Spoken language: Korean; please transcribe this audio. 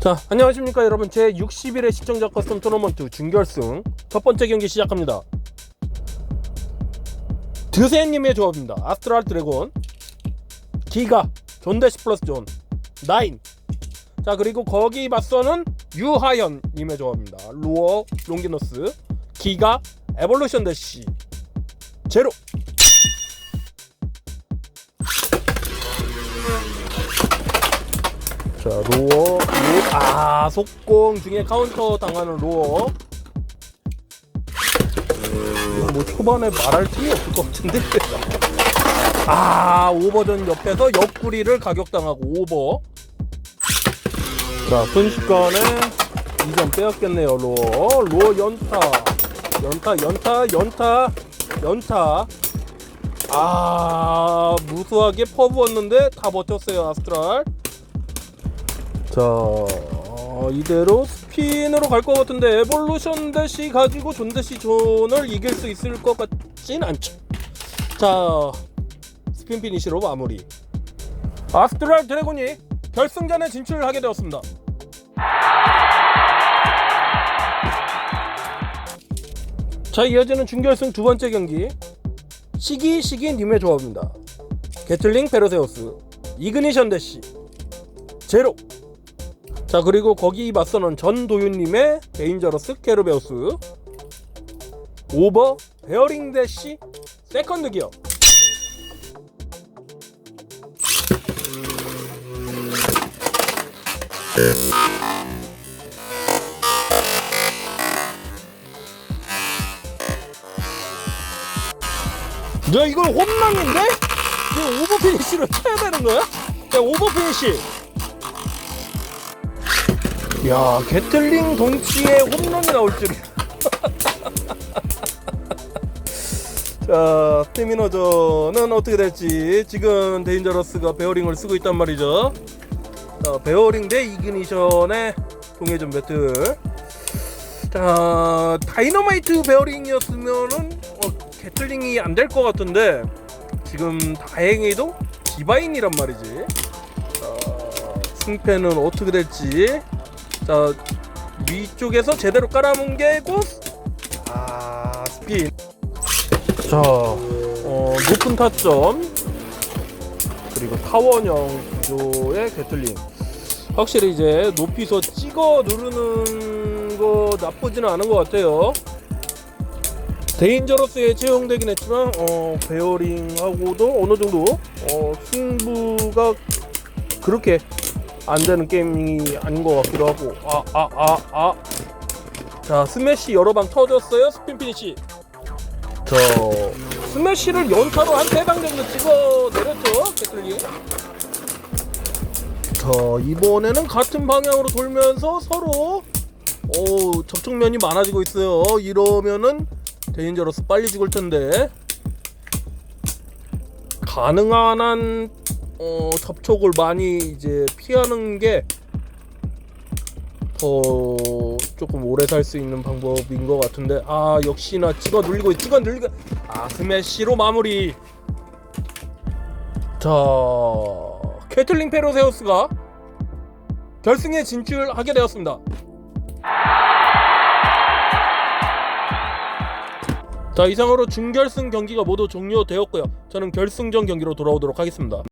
자, 안녕하십니까 여러분. 제 60일의 시청자 커스텀 토너먼트 준결승 첫 번째 경기 시작합니다. 드세님의 조합입니다. 아스트랄 드래곤, 기가, 존데시 플러스 존, 나인. 자, 그리고 거기 맞서는 유하연님의 조합입니다. 루어, 롱기너스, 기가, 에볼루션 대시, 제로. 자 로어 로- 아 속공 중에 카운터 당하는 로어. 이건 뭐 초반에 말할 틈이 없을 것 같은데. 아 오버전 옆에서 옆구리를 가격당하고 오버. 자 순식간에 2점 빼앗겼네요 로어. 로어 연타. 연타 연타 연타 연타. 아 무수하게 퍼부었는데 다 버텼어요 아스트랄 자 어, 이대로 스핀으로 갈 것 같은데 에볼루션 대시 가지고 존 대시 존을 이길 수 있을 것 같진 않죠. 자 스핀 피니시로 마무리. 아스트랄 드래곤이 결승전에 진출하게 되었습니다. 자 이어지는 준결승 두 번째 경기. 시기 시기 님의 조합입니다. 게틀링 페르세우스 이그니션 대시 제로 자 그리고 거기 맞서는 전도윤님의 데인저러스 케르베우스 오버 베어링 대시 세컨드 기어 야 이걸 홈런인데? 이거 오버 피니시로 쳐야 되는 거야? 야 오버 피니시 야 게틀링 동치에 홈런이 나올 줄이야. 자 스태미너전은 어떻게 될지. 지금 데인저러스가 베어링을 쓰고 있단 말이죠. 자 베어링 대 이그니션의 동해전 배틀. 자 다이너마이트 베어링이었으면은 어, 게틀링이 안 될 것 같은데 지금 다행히도 디바인이란 말이지. 자, 승패는 어떻게 될지 자 위쪽에서 제대로 깔아뭉개고 아 스핀 자 어, 높은 타점. 그리고 타원형 구조의 게틀링. 확실히 이제 높이서 찍어 누르는 거 나쁘지는 않은 것 같아요. 데인저러스에 채용되긴 했지만 어, 베어링하고도 어느 정도 어, 승부가 그렇게 안 되는 게임이 아닌 것 같기도 하고. 아아 아 아 자 스매시 여러 방 터졌어요 스핀 피니시. 저 스매시를 연타로 한 세 방 정도 찍어 내렸죠 게틀링 자 이번에는 같은 방향으로 돌면서 서로 오 접촉면이 많아지고 있어요. 이러면은 데인저러스 빨리 죽을 텐데. 가능한 한 어, 접촉을 많이 이제 피하는 게 더 조금 오래 살 수 있는 방법인 것 같은데 아 역시나 찍어 눌리고 찍어 눌리고. 아 스매시로 마무리. 자 캐틀링 페로세우스가 결승에 진출하게 되었습니다. 자 이상으로 준결승 경기가 모두 종료되었고요. 저는 결승전 경기로 돌아오도록 하겠습니다